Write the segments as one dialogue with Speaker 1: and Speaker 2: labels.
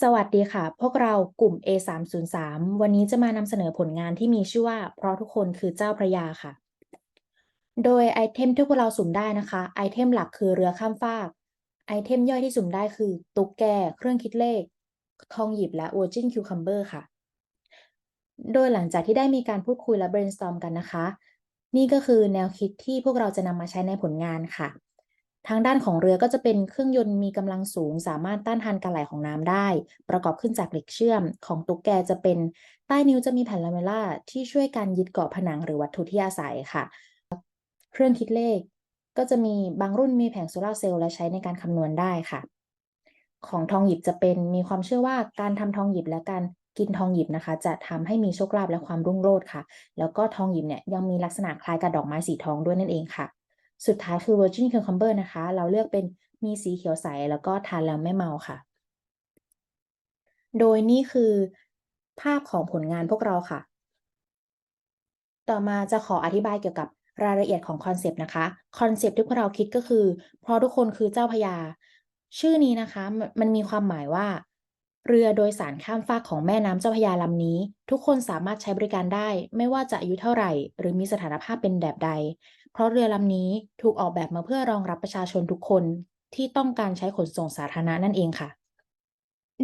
Speaker 1: สวัสดีค่ะ พวกเรากลุ่ม A303 วันนี้จะมานำเสนอผลงานที่มีชื่อว่า เพราะทุกคนคือเจ้าพระยาค่ะ โดยไอเทมที่พวกเราสุ่มได้นะคะ ไอเทมหลักคือเรือข้ามฟาก ไอเทมย่อยที่สุ่มได้คือ ตุ๊กแก เครื่องคิดเลข ทองหยิบและ Virgin Cucumber ค่ะ โดยหลังจากที่ได้มีการพูดคุยและ brainstorm กันนะคะ นี่ก็คือแนวคิดที่พวกเราจะนำมาใช้ในผลงานค่ะ ทางด้านของเรือก็จะเป็นเครื่องยนต์มีกำลังสูง สามารถต้านทานการไหลของน้ำได้ ประกอบขึ้นจากเหล็กเชื่อม ของตุ๊กแกจะเป็นใต้นิ้วจะมีแผ่นลาเมล่าที่ช่วยการยึดเกาะผนังหรือวัตถุที่อาศัยค่ะ เครื่องคิดเลข ก็จะมีบางรุ่นมีแผงโซลาร์เซลล์และใช้ในการคำนวณได้ค่ะ ของทองหยิบจะเป็นมีความเชื่อว่าการทำทองหยิบและการกินทองหยิบนะคะ จะทำให้มีโชคลาภและความรุ่งโรจน์ค่ะ แล้วก็ทองหยิบเนี่ยยังมีลักษณะคล้ายกับดอกไม้สีทองด้วยนั่นเองค่ะ สุดท้ายคือ Virgin Cucumber นะคะ เราเลือกเป็นมีสีเขียวใส แล้วก็ทานแล้วไม่เมาค่ะ โดยนี่คือภาพของผลงานพวกเราค่ะ ต่อมาจะขออธิบายเกี่ยวกับรายละเอียดของคอนเซปต์นะคะ คอนเซปต์ที่พวกเราคิดก็คือ เพราะทุกคนคือเจ้าพระยาชื่อนี้นะคะ มันมีความหมายว่า เรือโดยสารข้ามฟากของแม่น้ำเจ้าพระยาลำนี้ ทุกคนสามารถใช้บริการได้ ไม่ว่าจะอายุเท่าไหร่ หรือมีสถานภาพเป็นแบบใด เพราะเรือลำนี้ถูกออกแบบมาเพื่อรองรับประชาชนทุกคนที่ต้องการใช้ขนส่งสาธารณะนั่นเองค่ะ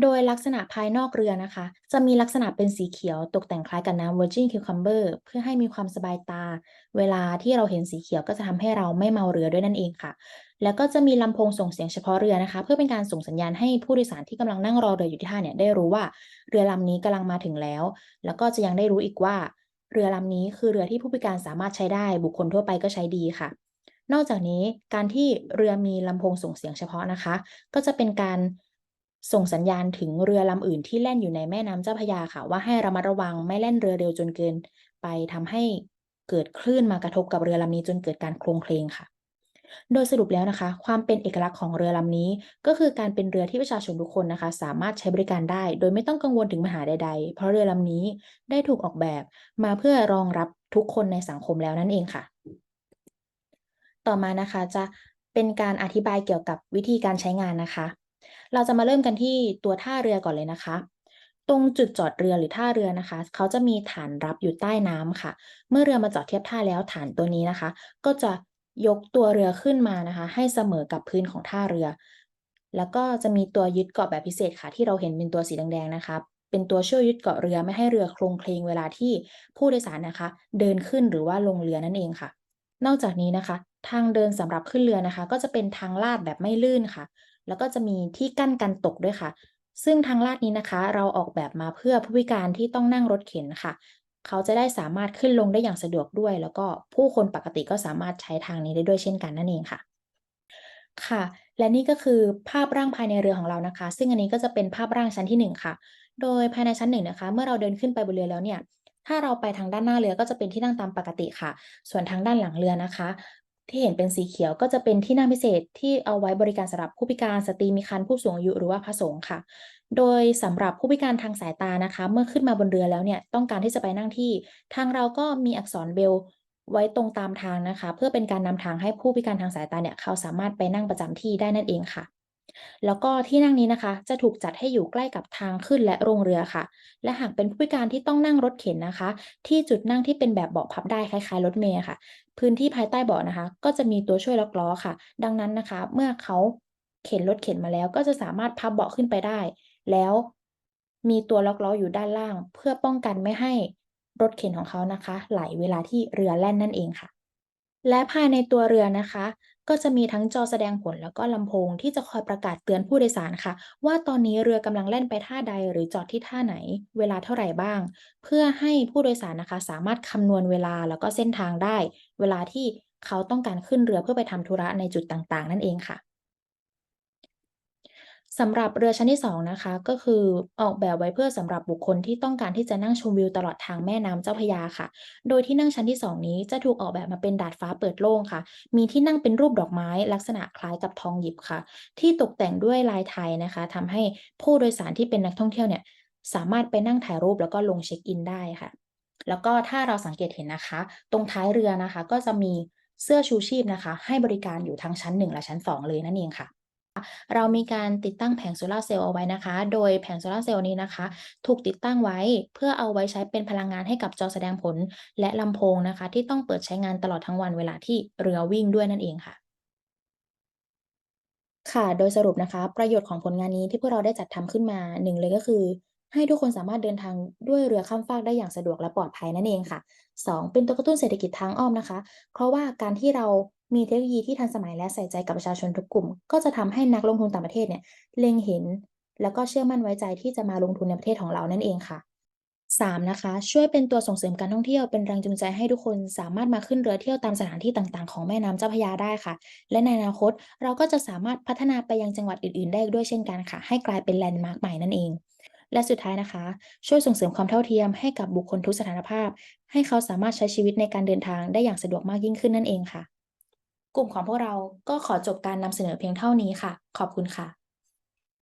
Speaker 1: โดยลักษณะภายนอกเรือนะคะ จะมีลักษณะเป็นสีเขียวตกแต่งคล้ายกับน้ำ Virgin Cucumber เพื่อให้มีความสบายตา เวลาที่เราเห็นสีเขียวก็จะทำให้เราไม่เมาเรือด้วยนั่นเองค่ะ แล้วก็จะมีลำโพงส่งเสียงเฉพาะเรือนะคะ เพื่อเป็นการส่งสัญญาณให้ผู้โดยสารที่กำลังนั่งรอเรืออยู่ที่ท่าเนี่ยได้รู้ว่าเรือลำนี้กำลังมาถึงแล้ว แล้วก็จะยังได้รู้อีกว่า เรือลำนี้คือเรือที่ผู้พิการสามารถใช้ได้ บุคคลทั่วไปก็ใช้ดีค่ะ นอกจากนี้การที่เรือมีลำโพงส่งเสียงเฉพาะนะคะ ก็จะเป็นการส่งสัญญาณถึงเรือลำอื่นที่แล่นอยู่ในแม่น้ำเจ้าพยาค่ะ ว่าให้ระมัดระวังไม่แล่นเรือเร็วจนเกิน ไปทำให้เกิดคลื่นมากระทบกับเรือลำนี้จนเกิดการโคลงเคลงค่ะ โดยสรุปแล้วนะคะ ความเป็นเอกลักษณ์ของเรือลำนี้ ก็คือการเป็นเรือที่ประชาชนทุกคนนะคะ สามารถใช้บริการได้ โดยไม่ต้องกังวลถึงปัญหาใด ๆ เพราะเรือลำนี้ได้ถูกออกแบบ มาเพื่อรองรับทุกคนในสังคมแล้วนั่นเองค่ะ ต่อมานะคะจะเป็นการอธิบายเกี่ยวกับวิธีการใช้งานนะคะ เราจะมาเริ่มกันที่ตัวท่าเรือก่อนเลยนะคะตรงจุดจอดเรือหรือท่าเรือนะคะ เขาจะมีฐานรับอยู่ใต้น้ำค่ะ เมื่อเรือมาจอดเทียบท่าแล้วฐานตัวนี้นะคะ ก็จะ ยกตัวเรือขึ้นมานะคะ ให้เสมอกับพื้นของท่าเรือ แล้วก็จะมีตัวยึดเกาะแบบพิเศษค่ะ ที่เราเห็นเป็นตัวสีแดงๆนะคะ เป็นตัวช่วยยึดเกาะเรือไม่ให้เรือโคลงเคลงเวลาที่ผู้โดยสารนะคะ เดินขึ้นหรือว่าลงเรือนั่นเองค่ะ นอกจากนี้นะคะ ทางเดินสำหรับขึ้นเรือนะคะ ก็จะเป็นทางลาดแบบไม่ลื่นค่ะ แล้วก็จะมีที่กั้นกันตกด้วยค่ะซึ่งทางลาดนี้นะคะ เราออกแบบมาเพื่อผู้พิการที่ต้องนั่งรถเข็นค่ะ เขาจะได้สามารถขึ้นลงได้อย่างสะดวกด้วย แล้วก็ผู้คนปกติก็สามารถใช้ทางนี้ได้ด้วยเช่นกันนั่นเองค่ะ ค่ะ และนี่ก็คือภาพร่างภายในเรือของเรานะคะ ซึ่งอันนี้ก็จะเป็นภาพร่างชั้นที่ 1 ค่ะ โดยภายในชั้น1นะคะ เมื่อเราเดินขึ้นไปบนเรือแล้วเนี่ยถ้าเราไปทางด้านหน้าเรือก็จะเป็นที่นั่งตามปกติค่ะ ส่วนทางด้านหลังเรือนะคะ ที่เห็นเป็นสีเขียวก็จะเป็นที่นั่งพิเศษที่เอาไว้บริการสำหรับผู้พิการสตรีมีครรภ์ผู้สูงอายุหรือว่าพระสงฆ์ค่ะ โดยสำหรับผู้พิการทางสายตานะคะ เมื่อขึ้นมาบนเรือแล้วเนี่ยต้องการที่จะไปนั่งที่ ทางเราก็มีอักษรเบลไว้ตรงตามทางนะคะ เพื่อเป็นการนำทางให้ผู้พิการทางสายตาเนี่ยเขาสามารถไปนั่งประจำที่ได้นั่นเองค่ะ แล้วก็ที่นั่งนี้นะคะ จะถูกจัดให้อยู่ใกล้กับทางขึ้นและลงเรือค่ะ และหากเป็นผู้พิการที่ต้องนั่งรถเข็นนะคะ ที่จุดนั่งที่เป็นแบบเบาะพับได้คล้ายๆ รถเมล์ค่ะ พื้นที่ภายใต้เบาะนะคะ ก็จะมีตัวช่วยล็อกล้อค่ะ ดังนั้นนะคะ เมื่อเขาเข็นรถเข็นมาแล้ว ก็จะสามารถพับเบาะขึ้นไปได้ แล้วมีตัวล็อกล้ออยู่ด้านล่าง เพื่อป้องกันไม่ให้รถเข็นของเขานะคะ ไหลเวลาที่เรือแล่นนั่นเองค่ะ และภายในตัวเรือนะคะ ก็จะมีทั้งจอแสดงผลแล้วก็ลำโพงที่จะคอยประกาศเตือนผู้โดยสารค่ะ ว่าตอนนี้เรือกำลังแล่นไปท่าใดหรือจอดที่ท่าไหน เวลาเท่าไหร่บ้าง เพื่อให้ผู้โดยสารนะคะ สามารถคำนวณเวลาแล้วก็เส้นทางได้ เวลาที่เขาต้องการขึ้นเรือเพื่อไปทำธุระในจุดต่างๆ นั่นเองค่ะ สำหรับเรือชั้นที่ 2 นะคะ ก็คือออกแบบไว้เพื่อสำหรับบุคคลที่ต้องการที่จะนั่งชมวิวตลอดทางแม่น้ำเจ้าพระยาค่ะ โดยที่นั่งชั้นที่ 2 นี้จะถูกออกแบบมาเป็นดาดฟ้าเปิดโล่งค่ะ มีที่นั่งเป็นรูปดอกไม้ลักษณะคล้ายกับทองหยิบค่ะ ที่ตกแต่งด้วยลายไทยนะคะทำให้ผู้โดยสารที่เป็นนักท่องเที่ยวเนี่ยสามารถไปนั่งถ่ายรูปแล้วก็ลงเช็กอินได้ค่ะ แล้วก็ถ้าเราสังเกตเห็นนะคะ ตรงท้ายเรือนะคะ ก็จะมีเสื้อชูชีพนะคะ ให้บริการอยู่ทั้งชั้น 1 และชั้น 2 เลยนั่นเองค่ะ เรามีการติดตั้งแผงโซลาเซลล์เอาไว้นะคะ โดยแผงโซลาเซลล์นี้นะคะ ถูกติดตั้งไว้เพื่อเอาไว้ใช้เป็นพลังงานให้กับจอแสดงผล และลำโพงนะคะ ที่ต้องเปิดใช้งานตลอดทั้งวันเวลาที่เรือวิ่งด้วยนั่นเองค่ะค่ะ โดยสรุปนะคะ ประโยชน์ของผลงานนี้ที่พวกเราได้จัดทำขึ้นมา1เลยก็คือ ให้ทุกคนสามารถเดินทางด้วยเรือข้ามฟากได้อย่างสะดวกและปลอดภัยนั่นเองค่ะ 2 เป็นตัวกระตุ้นเศรษฐกิจทางอ้อมนะคะ เพราะว่าการที่เรา มีเทคโนโลยีที่ทันสมัยและใส่ใจกับประชาชนทุกกลุ่ม ก็จะทำให้นักลงทุนต่างประเทศเนี่ยเล็งเห็น แล้วก็เชื่อมั่นไว้ใจที่จะมาลงทุนในประเทศของเรานั่นเองค่ะ 3 นะคะ ช่วยเป็นตัวส่งเสริมการท่องเที่ยวเป็นแรงจูงใจให้ทุกคนสามารถมาขึ้นเรือเที่ยวตามสถานที่ต่างๆ ของแม่น้ำเจ้าพระยาได้ค่ะ และในอนาคตเราก็จะสามารถพัฒนาไปยังจังหวัดอื่นๆ ได้ด้วยเช่นกันค่ะ ให้กลายเป็นแลนด์มาร์กใหม่นั่นเองและสุดท้ายนะคะ ช่วยส่งเสริมความเท่าเทียมให้กับบุคคลทุกสถานภาพ ให้เขาสามารถใช้ชีวิตในการเดินทางได้อย่างสะดวกมากยิ่งขึ้นนั่นเองค่ะ กลุ่มของพวกเราก็ขอจบการนำเสนอเพียงเท่านี้ค่ะ ขอบคุณค่ะ